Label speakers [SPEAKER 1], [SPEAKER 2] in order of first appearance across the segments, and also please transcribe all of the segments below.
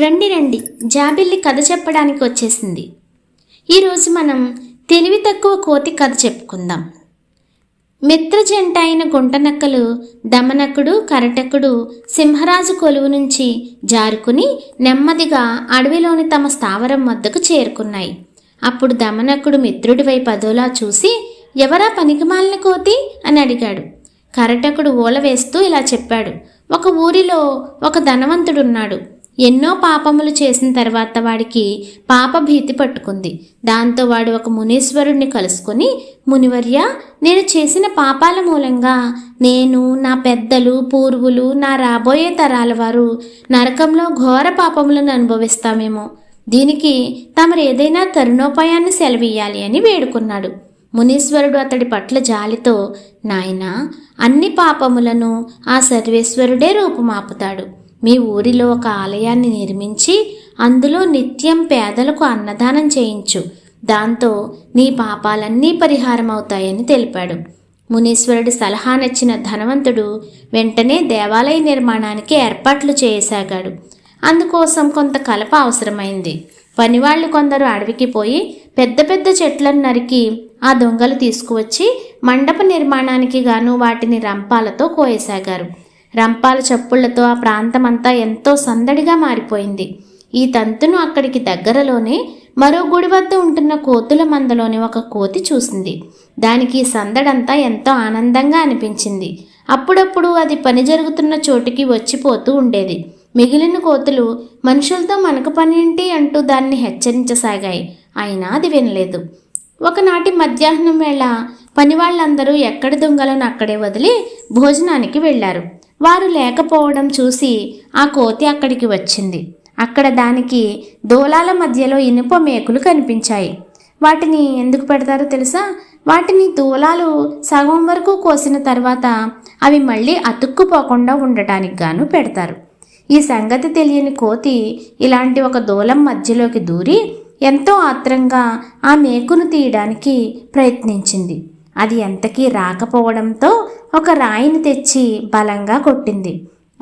[SPEAKER 1] రండి రండి. జాబిల్లి కథ చెప్పడానికి వచ్చేసింది. ఈరోజు మనం తెలివి తక్కువ కోతి కథ చెప్పుకుందాం. మిత్ర జంట అయిన గుంటనక్కలు దమనకుడు కరటకుడు సింహరాజు కొలువు నుంచి జారుకుని నెమ్మదిగా అడవిలోని తమ స్థావరం వద్దకు చేరుకున్నాయి. అప్పుడు దమనకుడు మిత్రుడి వైపు అదోలా చూసి ఎవరా పనికిమాలిన కోతి? అని అడిగాడు. కరటకుడు ఓల వేస్తూ ఇలా చెప్పాడు. ఒక ఊరిలో ఒక ధనవంతుడున్నాడు. ఎన్నో పాపములు చేసిన తర్వాత వాడికి పాప భీతి పట్టుకుంది. దాంతో వాడు ఒక మునీశ్వరుణ్ణి కలుసుకొని మునివర్య నేను చేసిన పాపాల మూలంగా నేను నా పెద్దలు పూర్వులు నా రాబోయే తరాల వారు నరకంలో ఘోర పాపములను అనుభవిస్తామేమో. దీనికి తమరు ఏదైనా తరుణోపాయాన్ని సెలవియ్యాలి అని వేడుకున్నాడు. మునీశ్వరుడు అతడి పట్ల జాలితో నాయనా అన్ని పాపములను ఆ సర్వేశ్వరుడే రూపుమాపుతాడు. మీ ఊరిలో ఒక ఆలయాన్ని నిర్మించి అందులో నిత్యం పేదలకు అన్నదానం చేయించు. దాంతో నీ పాపాలన్నీ పరిహారం అవుతాయని తెలిపాడు. మునీశ్వరుడి సలహా నచ్చిన ధనవంతుడు వెంటనే దేవాలయ నిర్మాణానికి ఏర్పాట్లు చేయసాగాడు. అందుకోసం కొంత కలప అవసరమైంది. పనివాళ్ళు కొందరు అడవికి పోయి పెద్ద పెద్ద చెట్లను నరికి ఆ దొంగలు తీసుకువచ్చి మండప నిర్మాణానికి గాను వాటిని రంపాలతో కోయసాగారు. రంపాల చప్పుళ్ళతో ఆ ప్రాంతమంతా ఎంతో సందడిగా మారిపోయింది. ఈ తంతును అక్కడికి దగ్గరలోనే మరో గుడి వద్ద ఉంటున్న కోతుల మందలోని ఒక కోతి చూసింది. దానికి సందడంతా ఎంతో ఆనందంగా అనిపించింది. అప్పుడప్పుడు అది పని జరుగుతున్న చోటుకి వచ్చిపోతూ ఉండేది. మిగిలిన కోతులు మనుషులతో మనకు పని ఏంటి అంటూ దాన్ని హెచ్చరించసాగాయి. అయినా అది వినలేదు. ఒకనాటి మధ్యాహ్నం వేళ పనివాళ్ళందరూ ఎక్కడి దొంగలను అక్కడే వదిలి భోజనానికి వెళ్ళారు. వారు లేకపోవడం చూసి ఆ కోతి అక్కడికి వచ్చింది. అక్కడ దానికి దూలాల మధ్యలో ఇనుప మేకులు కనిపించాయి. వాటిని ఎందుకు పెడతారో తెలుసా? వాటిని దూలాలు సగం వరకు కోసిన తర్వాత అవి మళ్ళీ అతుక్కుపోకుండా ఉండటానికి గాను పెడతారు. ఈ సంగతి తెలియని కోతి ఇలాంటి ఒక దూలం మధ్యలోకి దూరి ఎంతో ఆత్రంగా ఆ మేకును తీయడానికి ప్రయత్నించింది. అది ఎంతకీ రాకపోవడంతో ఒక రాయిని తెచ్చి బలంగా కొట్టింది.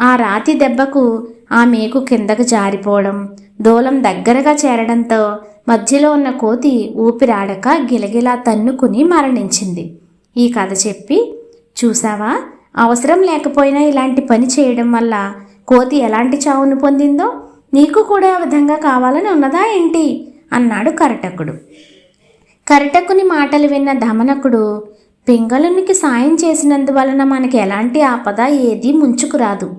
[SPEAKER 1] ఆ రాతి దెబ్బకు ఆ మేకు కిందకు జారిపోవడం దూలం దగ్గరగా చేరడంతో మధ్యలో ఉన్న కోతి ఊపిరాడక గిలగిలా తన్నుకుని మరణించింది. ఈ కథ చెప్పి చూసావా అవసరం లేకపోయినా ఇలాంటి పని చేయడం వల్ల కోతి ఎలాంటి చావును పొందిందో? నీకు కూడా ఆ విధంగా కావాలని ఉన్నదా ఏంటి? అన్నాడు కరటకుడు. కరటకుని మాటలు విన్న ధమనకుడు పింగళునికి సాయం చేసినందువలన మనకి ఎలాంటి ఆపద ఏదీ ముంచుకురాదు.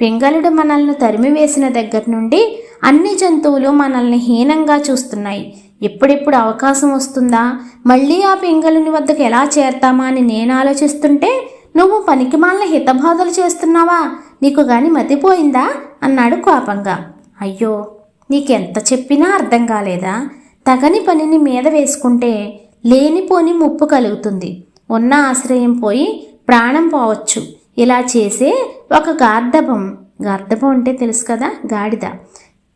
[SPEAKER 1] పింగళుడు మనల్ని తరిమివేసిన దగ్గర నుండి అన్ని జంతువులు మనల్ని హీనంగా చూస్తున్నాయి. ఎప్పుడెప్పుడు అవకాశం వస్తుందా? మళ్ళీ ఆ పింగళుని వద్దకు ఎలా చేరతామా అని నేను ఆలోచిస్తుంటే నువ్వు పనికిమాలిన హితబాధలు చేస్తున్నావా? నీకు గాని మతిపోయిందా? అన్నాడు కోపంగా. అయ్యో నీకెంత చెప్పినా అర్థం కాలేదా? తగని పనిని మీద వేసుకుంటే లేనిపోని ముప్పు కలుగుతుంది. ఉన్న ఆశ్రయం పోయి ప్రాణం పోవచ్చు. ఇలా చేసే ఒక గార్ధభం గార్ధభం అంటే తెలుసు కదా గాడిద.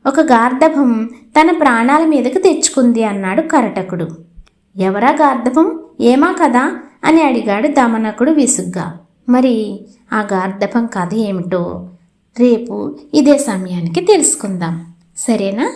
[SPEAKER 1] ఒక గార్ధభం తన ప్రాణాల మీదకు తెచ్చుకుంది అన్నాడు కరటకుడు. ఎవరా గార్ధభం? ఏమా కదా అని అడిగాడు దమనకుడు విసుగ్గా. మరి ఆ గార్ధభం కథ ఏమిటో? రేపు ఇదే సమయానికి తెలుసుకుందాం. సరేనా?